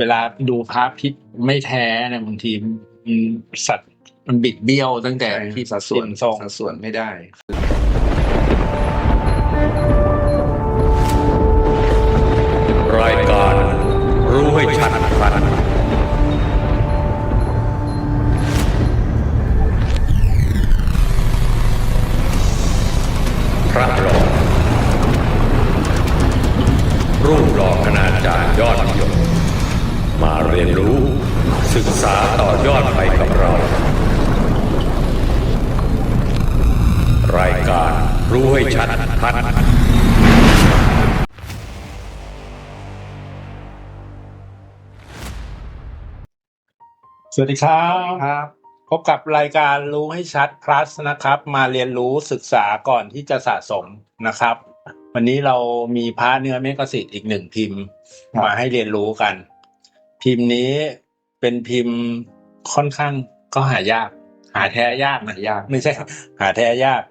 เวลาดูพระพิษไม่แท้เนี่ยบางทีมสัตว์มันบิดเบี้ยวตั้งแต่ที่สัดส่วนทรงสัดส่วนไม่ได้รายการรู้ให้ชัดพันพระหลอกรูปหล่อคณาจารย์ยอดนิยม มาเรียนรู้ศึกษาต่อยอดไปกับเรา รายการรู้ให้ชัดพันสวัสดีครับครับ พบกับรายการรู้ให้ชัด plus นะครับ มาเรียนรู้ศึกษาก่อนที่จะสะสมนะครับ วันนี้เรามีพระเนื้อเมกสิทธิ์อีกหนึ่งพิมพ์ครับมาให้เรียนรู้กัน พิมพ์นี้เป็นพิมพ์ค่อนข้างก็หายาก หาแท้ยากนะยาก ไม่ใช่ หาแท้ยาก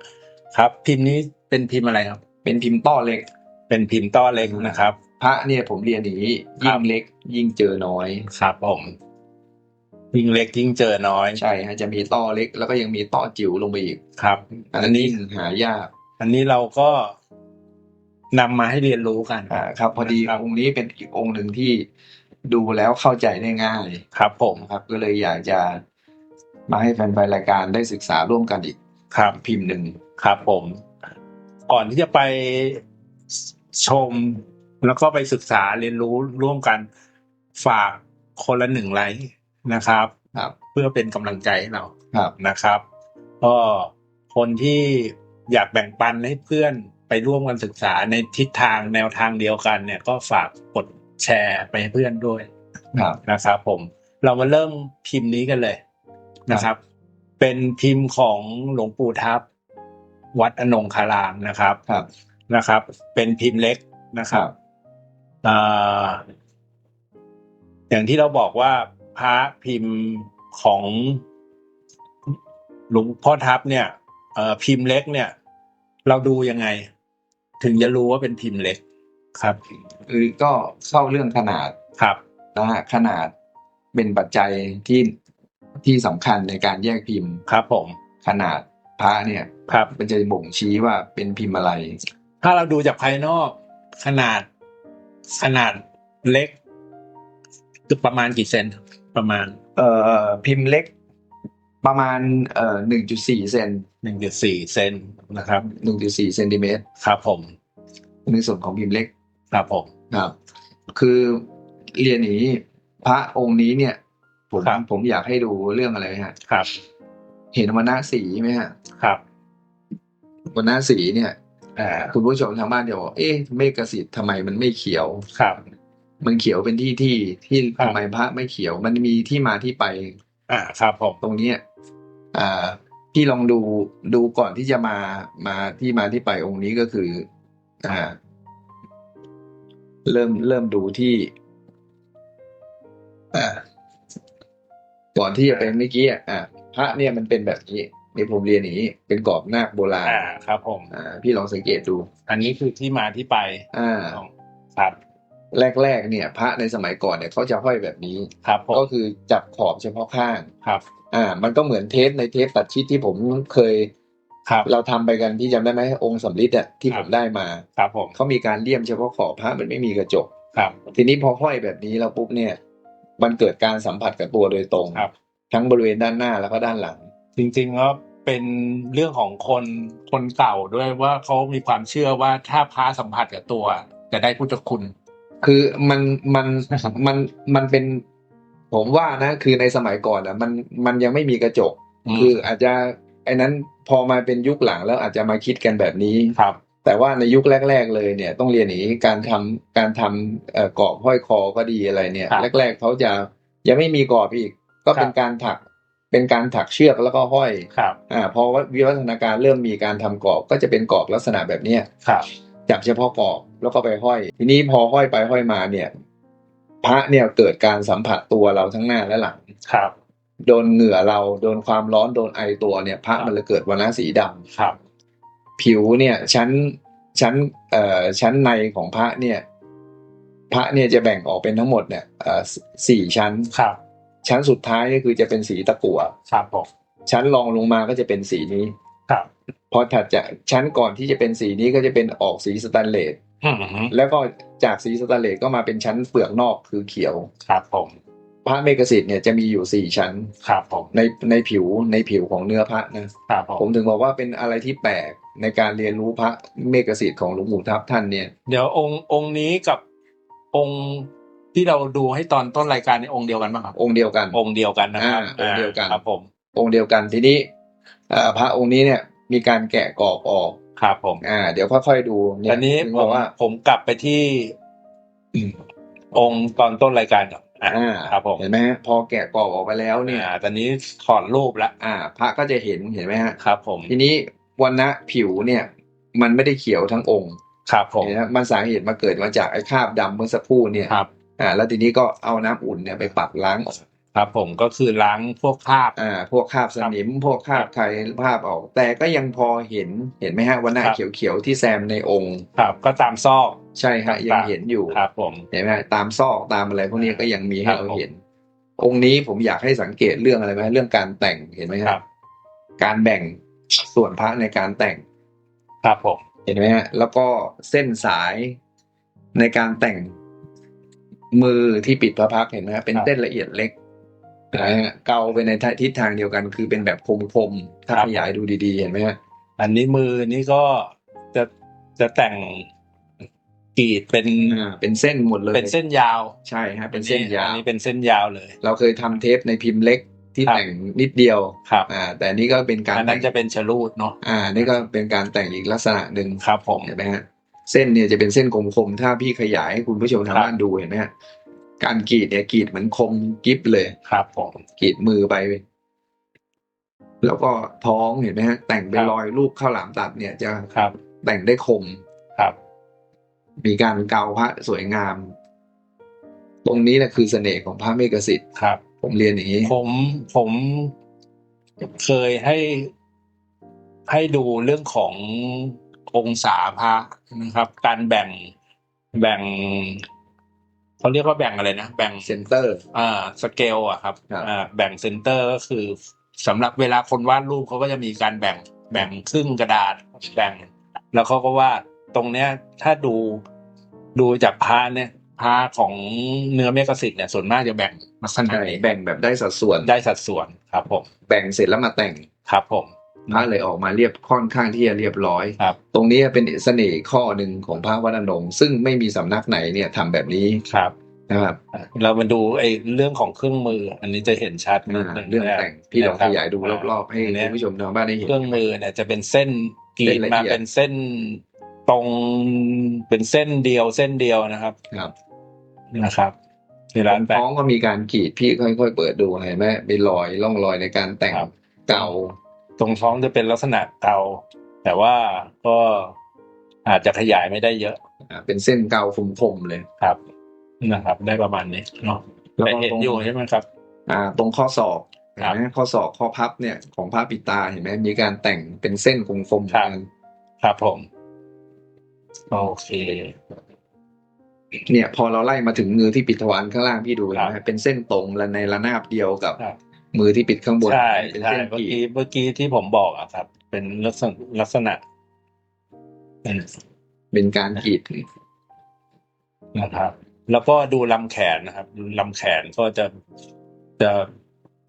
ครับ พิมพ์นี้เป็นพิมพ์อะไรครับ เป็นพิมพ์ต้อเล็ก เป็นพิมพ์ต้อเล็กนะครับ พระเนี่ยผมเรียนอย่างนี้ครัยิ่บงเล็ก ยิ่งเจอน้อยครับผมยิ่งเล็กยิ่งเจอน้อยใช่ฮะจะมีต้อเล็ก แล้วก็ยังมีต้อจิ๋วลงไปอีกครับ อัอันนนี้นี้ยิ่งหายาก อันนี้เราก็นำมาให้เรียนรู้กันอ่าครับ พอดีครับองค์นี้เป็นอีกองค์หนึ่งที่ ดูแล้วเข้าใจได้ง่ายครับผมนะครับ ก็เลยอยากจะมาให้แฟนๆรายการได้ศึกษาร่วมกันอีกครับพิมพ์หนึ่งครับผม ก่อนที่จะไปชมแล้วก็ไปศึกษาเรียนรู้ร่วมกันฝากคนละหนึ่งไลค์นะครับครับ เพื่อเป็นกำลังใจให้เราครับนะครับก็คนที่อยากแบ่งปันให้เพื่อนไปร่วมกันศึกษาในทิศทางแนวทางเดียวกันเนี่ย ก็ฝากกด แชร์ไปให้เพื่อนด้วยครับนะครับผม เรามาเริ่มพิมพ์นี้กันเลยนะครับ เป็นพิมพ์ของหลวงปู่ทับ วัดอนงคารามนะครับครับนะครับ เป็นพิมพ์เล็กนะครับอ่าอย่างที่เราบอกว่าพระพิมพ์ของหลวงพ่อทับเนี่ยเอ่อพิมพ์เล็กเนี่ย เราดูยังไง ถึงจะรู้ว่าเป็นพิมพ์เล็ก ครับคือก็เข้าเรื่องขนาดครับนะฮะขนาดเป็นปัจจัยที่ที่สำคัญในการแยกพิมพ์ครับ ผม ขนาดพระเนี่ย ครับ มันจะบ่งชี้ว่าเป็นพิมพ์อะไร ถ้าเราดูจากภายนอกขนาดขนาดเล็กคือประมาณกี่เซนประมาณ เอ่อพิมพ์เล็ก ประมาณเอ่อหนึ่งจุดสี่เซนหนึ่งจุดสี่เซนนะครับหนึ่งจุดสี่เซนติเมตรครับผมในส่วนของพิมพ์เล็ก ครับผมครับ คือเรียนอย่างนี้พระองค์นี้เนี่ย ผมครับ ผมอยากให้ดูเรื่องอะไรฮะ ครับ เห็นวรรณสีไหมฮะครับวรรณสีเนี่ย อ่าคุณผู้ชมทางบ้านเดี๋ยวบอกเอ๊ะเมฆสิทธิ์ทำไมมันไม่เขียว ครับ มันเขียวเป็นที่ที่ที่ครับ ทำไมพระไม่เขียว มันมีที่มาที่ไปอ่าครับผมตรงเนี้ยอ่าพี่ลองดูดูก่อนที่จะมามาที่มาที่ไปองค์นี้ก็คือ อ่า เริ่มเริ่มดูที่อ่าก่อนที่จะเป็นเมื่อกี้อะอ่าพระเนี่ยมันเป็นแบบนี้นี่ผมเรียนอย่างนี้ เป็นกรอบนาคโบราณอ่าครับ ผมอ่าพี่ลองสังเกตดู อันนี้คือที่มาที่ไป อ่าของครับแรกๆเนี่ย พระในสมัยก่อนเนี่ยเขาจะห้อยแบบนี้ครับผมก็คือจับขอบเฉพาะข้างครับ อ่า มันก็เหมือนเทปในเทปตัดชิดที่ผมเคย ครับ เราทำไปกันที่จำได้ไหมองค์สำริดอะที่ครัผบมได้มาครับผมเขามีการเลี่ยมเฉพาะขอบพระมันไม่มีกระจกครับ ทีนี้พอห้อยแบบนี้แล้วปุ๊บเนี่ย มันเกิดการสัมผัสกับตัวโดยตรงครับ ทั้งบริเวณด้านหน้าแล้วก็ด้านหลัง จริงๆก็เป็นเรื่องของคนคนเก่าด้วยว่าเขามีความเชื่อว่าถ้าพระสัมผัสกับตัว จะได้พุทธคุณ คือมันมันมันมันเป็น ผมว่านะ คือในสมัยก่อนอะมันมันยังไม่มีกระจกอืมคืออาจจะไอ้นั้นพอมาเป็นยุคหลังแล้วอาจจะมาคิดกันแบบนี้ครับ แต่ว่าในยุคแรก ๆ เลยเนี่ยต้องเรียนอย่างนี้การทำการทำเอ่อกรอบห้อยคอก็ดีอะไรเนี่ยครับแรก ๆเขาจะยังไม่มีกรอบอีก ก็เป็นครับการถักเป็นการถักเชือกแล้วก็ห้อยครับอ่าพอวิวัฒนาการเริ่มมีการทำกรอบก็จะเป็นกรอบลักษณะแบบเนี้ยครับจับเฉพาะกรอบแล้วก็ไปห้อย ทีนี้พอห้อยไปห้อยมาเนี่ย พระเนี่ยเกิดการสัมผัสตัวเราทั้งหน้าและหลังครับ โดนเหงื่อเราโดนความร้อนโดนไอตัวเนี่ย พระมันเลยเกิดวรรณะสีดำครับ ผิวเนี่ย ชั้นชั้น เอ่อชั้นในของพระเนี่ย พระเนี่ยจะแบ่งออกเป็นทั้งหมดเนี่ยเอ่อสี่ชั้นครับ ชั้นสุดท้ายก็คือจะเป็นสีตะกั่วครับผมชั้นรองลงมาก็จะเป็นสีนี้ครับพอถัดจากชั้นก่อนที่จะเป็นสีนี้ก็จะเป็นออกสีสแตนเลสอืมแล้วก็จากสีสแตนเลสก็มาเป็นชั้นเปลือกนอกคือเขียวครับผม พระเมกสิทธิ์เนี่ยจะมีอยู่สี่ชั้นครับผมในในผิวในผิวของเนื้อพระนะครับผผมมถึงบอกว่าเป็นอะไรที่แปลกในการเรียนรู้พระเมกสิทธิ์ของหลวงปู่ทับท่านเนี่ย เดี๋ยวองค์องค์นี้กับองค์ที่เราดูให้ตอนต้นรายการในองค์เดียวกันป่ะครับ องค์เดียวกัน องค์เดียวกันนะครับอ่าองค์เดียวกันครับผมองค์เดียวกันทีนี้เอ่อพระองค์นี้เนี่ยมีการแกะกรอบออกครับผมอ่า เดี๋ยวค่อยๆดูเนี่ยอันนี้ถึงผบอมกว่าผมกลับไปที่องค์ตอนต้นรายการก่อน อะอ่าครับผมเห็นไหมฮะพอแกะกรอบออกไปแล้วเนี่ยอ่าตอนนี้ถอดรูปแล้วอ่า พระก็จะเห็นเห็นไหมฮะครับ ผม ทีนี้วันนะผิวเนี่ย มันไม่ได้เขียวทั้งองค์ครับผมเห็นไหมฮะมันสาเหตุมาเกิดมาจากไอ้คราบดำเมื่อสักครู่เนี่ยครับอ่าแล้วทีนี้ก็เอาน้ำอุ่นเนี่ยไปปัดล้างออก ครับผม ก็คือล้างพวกคราบ อ่า พวกคราบสนิม พวกคราบไข่ภาพออก แต่ก็ยังพอเห็น เห็นไหมฮะวันหน้าครับ เขียวๆที่แซมในองค์ ครับ ก็ตามซอก ใช่ฮะต่างๆยังเห็นอยู่ ครับผม เห็นไหมฮะตามซอกตามอะไรพวกนี้ก็ยังมีให้ครับเราผมเห็น องค์นี้ผมอยากให้สังเกตเรื่องอะไรไหมเรื่องการแต่งเห็นไหมคฮะรับ การแบ่งส่วนพระในการแต่ง ครับผม เห็นไหมฮะแล้วก็เส้นสายในการแต่งมือที่ปิดพระพักตร์เห็นไหมฮะเป็นเส้นละเอียดเล็กนะฮะ เกาไปในทิศทางเดียวกัน คือเป็นแบบคมๆถ้าขยายดูดีๆเห็นไหมฮะอันนี้มือนี่ก็จะจะแต่งกรีดเป็นอ่าเป็นเส้นหมดเลย เป็นเส้นยาวใช่ฮะเป็นเส้นยาอัวนี้เป็นเส้นยาวเลย เราเคยทำเทปในพิมพ์เล็กที่ครับแต่งนิดเดียวครับอ่าแต่นี่ก็เป็นการอันแต่นั้นงจะเป็นชะลูดเนาะอ่า นี่ก็เป็นการแต่งอีกลักษณะหนึ่งครับผมเห็นไหมฮะเส้นเนี่ยจะเป็นเส้นคมๆถ้าพี่ขยายให้คุณผู้ชมทางครับบ้านดูเห็นไหมฮะ การกรีดเนี่ยกรีดเหมือนคมกิฟเลยครับผมกรีดมือไป แล้วก็ท้องเห็นไหมฮะ แต่งเป็นรอยรูปข้าวหลามตัดเนี่ยจะครับ แต่งได้คมครับ มีการเกาพระสวยงาม ตรงนี้แหละคือเสน่ห์ของพระเมกสิทธิ์ครับ ผมเรียนอย่างนี้ ผมผมเคยให้ให้ดูเรื่องขององศาพระนะครับ การแบ่งแบ่ง เขาเรียกว่าแบ่งอะไรนะ แบ่งเซนเตอร์ อ่าสเกลอะครับครับ อ่าแบ่งเซนเตอร์ก็คือสำหรับเวลาคนวาดรูปเขาก็จะมีการแบ่งแบ่งครึ่งกระดาษแบ่ง แล้วเขาก็วาดตรงเนี้ย ถ้าดูดูจากพระเนี่ยพระของเนื้อเมกสิทธิ์เนี่ยส่วนมากจะแบ่งลักษณะใช่นี้แบ่งแบบได้สัดส่วน ได้สัดส่วนครับผมแบ่งเสร็จแล้วมาแต่ง ครับผม พระเลยออกมาเรียบค่อนข้างที่จะเรียบร้อยครับตรงนี้เป็นเสน่ห์ข้อหนึ่งของพระวัดอนงค์ซึ่งไม่มีสำนักไหนเนี่ยทำแบบนี้ครับนะครับ เรามาดูไอ้เรื่องของเครื่องมือ อันนี้จะเห็นชัดนิดอ่านึงเรื่องนะแต่งพี่ลองนะคขบยายดูรอบๆให้นเนี้คุยณผู้ชมทางบ้านได้เห็นเครื่องมือเนี่ยจะเป็นเส้นกรีเส้ดนละมาเอียดเป็นเส้นตรงเป็นเส้นเดียวเส้นเดียวนะครับ ครับนะครับที่ร้านแปะท้องก็มีการกรีดพี่ค่อยๆเปิดดูเห็นไหมมีรอยร่องรอยในการแต่งครับเก่า ตรงท้องจะเป็นลักษณะเกาแต่ว่าก็อาจจะขยายไม่ได้เยอะอ่าเป็นเส้นเก่าคมๆเลยครับ นะครับ ได้ประมาณนี้เนาะแล้วแต่ก็เห็นตรงอยู่ใช่ไหมครับ อ่า ตรงข้อศอกครัเห็นบไหมข้อศอกข้อพับเนี่ยของพระปิดตาเห็นไหมมีการแต่งเป็นเส้นคมๆครับ กันครับผม โอเค เนี่ย พอเราไล่มาถึงมือที่ปิดทวารข้างล่างพี่ดูครับนะเป็นเส้นตรงและในระนาบเดียวกับครับ มือที่ปิดข้างบนใช่เป็นใช่เส้นเมื่อกรีดกี้เมื่อกี้ที่ผมบอกอะครับ เป็นลักษณะลักษณะอืมเป็นการกรีดนะครับ แล้วก็ดูลำแขนนะครับลำแขนก็จะจะ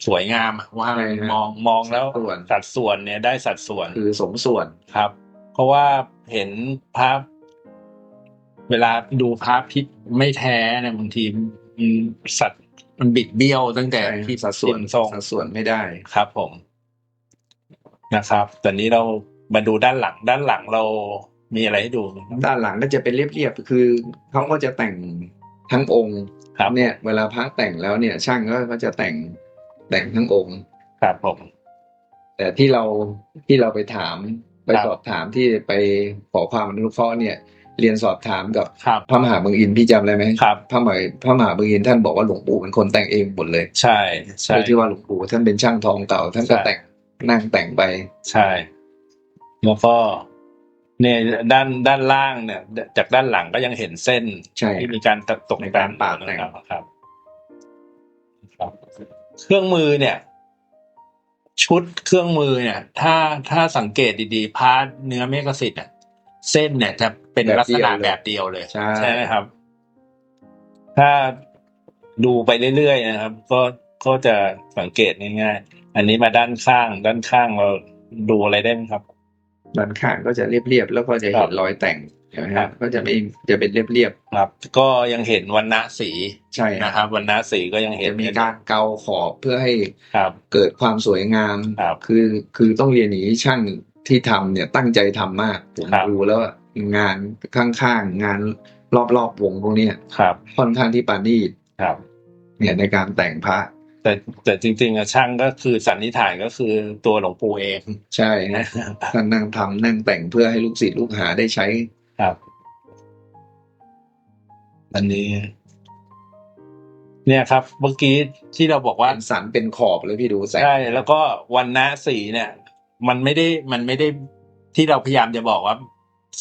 สวยงามอะว่าใช่ฮะมองมองแล้วส่วน สัดส่วนเนี่ยได้สัดส่วน คือสมส่วน ครับ เพราะว่าเห็นภาพเวลาดูภาพที่ไม่แท้เนี่ยบางทีมันสัด มันบิดเบี้ยวตั้งแต่ใช่ที่สัดส่วนทรงสัดส่วนไม่ได้ครับ ผมนะครับตอนนี้เรามาดูด้านหลัง ด้านหลังเรามีอะไรให้ดูไหมครับด้านหลังก็จะเป็นเรียบๆคือเขาก็จะแต่งทั้งองค์ครับเนี่ย เวลาพระแต่งแล้วเนี่ย ช่างก็ก็จะแต่งแต่งทั้งองค์ครับผม แต่ที่เราที่เราไปถามไปครับสอบถามที่ไปขอความอนุเคราะห์เนี่ย เรียนสอบถามกับครับพระมหาเมืองอินทร์พี่จำได้ไหมครับพระมหาพระมหาเมืองอินทร์ท่านบอกว่าหลวงปู่เป็นคนแต่งเองหมดเลย ใช่ใช่โดยที่ว่าหลวงปู่ท่านเป็นช่างทองเก่า ท่านก็ใช่แต่งนั่งแต่งไป ใช่แล้วก็เนี่ยด้านด้านล่างเนี่ย จากด้านหลังก็ยังเห็นเส้นใช่ที่มีการตกตกในแต่กางรปาดแต่งนะครับครับครับ เครื่องมือเนี่ย ชุดเครื่องมือเนี่ย ถ้าถ้าสังเกตดีๆพาร์ทเนื้อเมกะสิทธิ์เนี่ยเส้นเนี่ยจะ เป็นลักษณะแบบเดียวเลยใช่ไหมครับ ถ้าดูไปเรื่อยๆนะครับ ก็ก็จะสังเกตง่ายๆ อันนี้มาด้านข้าง ด้านข้างเราดูอะไรได้ไหมครับ ด้านข้างก็จะเรียบๆแล้วก็จะครัเห็บนรอยแต่งใช่ไหมคครัรับ บก็จะไม่จะเป็นเรียบครับ ก็ยังเห็นวันณะสีๆใช่นะครับวันณะสีก็ยังเห็นจะมีการเกาขอบเพื่อให้ครับ เกิดความสวยงาม ครับ คือคือต้องเรียนอย่างนี้ช่างที่ทำเนี่ยตั้งใจทำมากผมครับ ดูแล้วอะ งานข้างๆงานรอบๆวงพวกเนี้ยครับ ค่อนข้างที่ปานีตครับ เนี่ยในการแต่งพระ แต่แต่จริงๆอะช่างก็คือสันนิษฐานก็คือตัวหลวงปู่เองใช่นะท่านนั่งทำนั่งแต่งเพื่อให้ลูกศิษย์ลูกหาได้ใช้ครับ อันนี้ เนี่ยครับ เมื่อกี้ที่เราบอกว่าเป็นสันเป็นขอบเลยพี่ดูแสงใช่แล้วก็วันนะสีเนี่ย มันไม่ได้มันไม่ได้ที่เราพยายามจะบอกว่า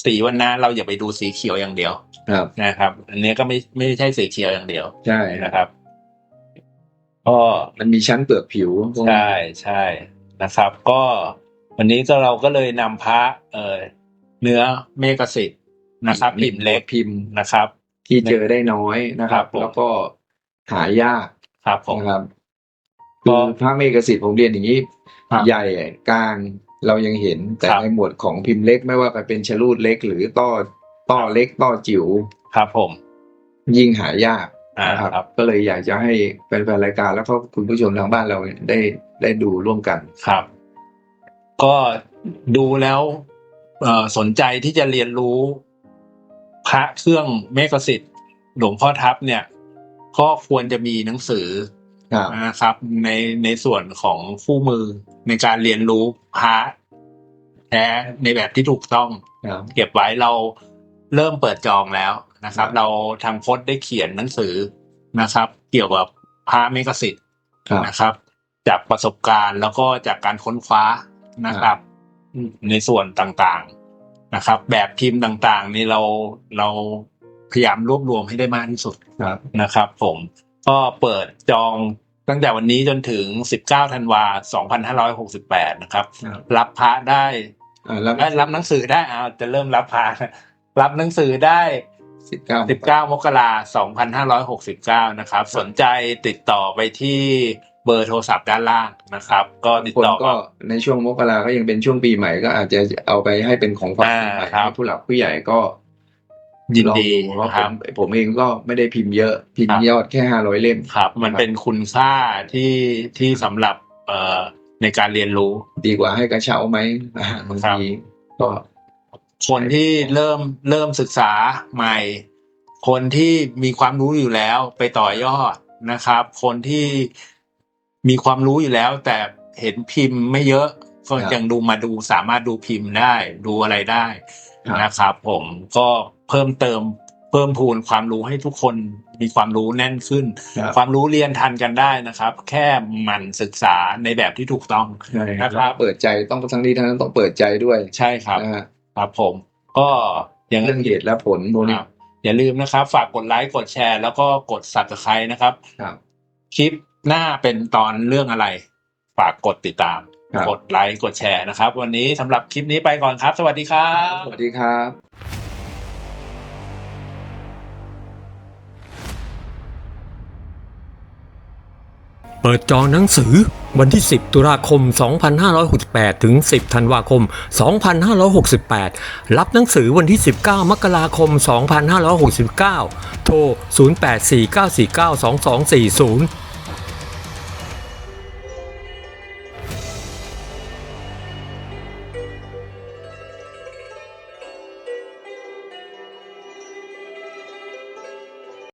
สีวันนะเราอย่าไปดูสีเขียวอย่างเดียวครับ นะครับ อันนี้ก็ไม่ไม่ใช่สีเขียวอย่างเดียวใช่นะครับก็ มันมีชั้นเปลือกผิวพวกนี้ใช่ใช่นะครับ ก็วันนี้ก็เราก็เลยนำพระเอ่อเนื้อเมกสิทธิ์นะครับพิมพ์เล็กพิมพ์นะครับ ที่เจอได้น้อยนะครับ ครับผม แล้วก็หายากครับผม นะครับก็ คือพระเมกสิทธิ์ผมเรียนอย่างนี้ครับ ใหญ่กลาง เรายังเห็นแต่ครับในหมวดของพิมพ์เล็กไม่ว่าจะเป็นชะลูดเล็ก หรือต้อต้อเล็กต้อจิ๋วครับผม ยิ่งหายากอ่านะครับครับ ก็เลยอยากจะให้แฟนๆรายการแล้วก็คุณผู้ชมทางบ้านเราได้ได้ดูร่วมกันครับ ก็ดูแล้วเอ่อสนใจที่จะเรียนรู้ พระเครื่องเมกสิทธิ์หลวงพ่อทับเนี่ย ก็ควรจะมีหนังสือครับนะครับ ในในส่วนของคู่มือ ในการเรียนรู้พระแท้ในแบบที่ถูกต้องครับเก็บไว้เราเริ่มเปิดจองแล้วนะครับครับเราทางพจน์ได้เขียนหนังสือนะครับ เกี่ยวกับพระเมกสิทธิ์ครับนะครับ จากประสบการณ์แล้วก็จากการค้นคว้านะครับ ในส่วนต่างๆนะครับ แบบพิมพ์ต่างๆ นี่เราเราพยายามรวบรวมให้ได้มากที่สุดครับนะครับ ผมก็เปิดจอง ตั้งแต่วันนี้จนถึง 19ธันวา2568 นะครับครับรับพระได้อ่าแล้วเอ้ยรับหนังสือได้เอาจะเริ่มรับพระรับหนังสือได้สิบเก้า19 มกราคม2569 นะครับ สนใจติดต่อไปที่เบอร์โทรศัพท์ด้านล่างนะครับ ก็ติดคนต่อก็ในช่วงมกราก็ยังเป็นช่วงปีใหม่ก็อาจจะเอาไปให้เป็นของขวัญอ่าปีใหม่ครับให้ผู้หลักผู้ใหญ่ก็ ยินดีลองเพราะคผรับมผมเองก็ไม่ได้พิมพ์เยอะ พิมครัพ์บยอดแค่ห้าร้อยเล่ม ครับ มันเป็นคุณค่าที่ที่สำหรับเอ่อในการเรียนรู้ ดีกว่าให้กระเช้าไหมอ่าบางครับทีก็คนที่เริ่มเริ่มศึกษาใหม่ คนที่มีความรู้อยู่แล้วไปต่อยอดนะครับ คนที่มีความรู้อยู่แล้ว แต่เห็นพิมพ์ไม่เยอะก็ยังดูมาดูสามารถดูพิมพ์ได้ ดูอะไรได้ครับนะครับ ผมก็ เพิ่มเติมเพิ่มพูนความรู้ให้ทุกคนมีความรู้แน่นขึ้นครับความรู้เรียนทันกันได้นะครับ แค่หมั่นศึกษาในแบบที่ถูกต้องใช่นะครับเปิดใจต้องทั้งนี้ทั้งนั้นต้องเปิดใจด้วยใช่ครับนะฮะครับผม ก็อย่างเรื่องเหตุและผลพวกนี้ครับอย่าลืมนะครับ ฝากกดไลค์กดแชร์ แล้วก็กด subscribe นะครับครับคลิปหน้าเป็นตอนเรื่องอะไร ฝากกดติดตามครับกดไลค์กดแชร์นะครับ วันนี้สำหรับคลิปนี้ไปก่อนครับ สวัสดีครับ สวัสดีครับ เปิดจองหนังสือวันที่ 10 ตุลาคม 2568 ถึง 10 ธันวาคม 2568 รับหนังสือวันที่ 19 มกราคม 2569 โทร 0849492240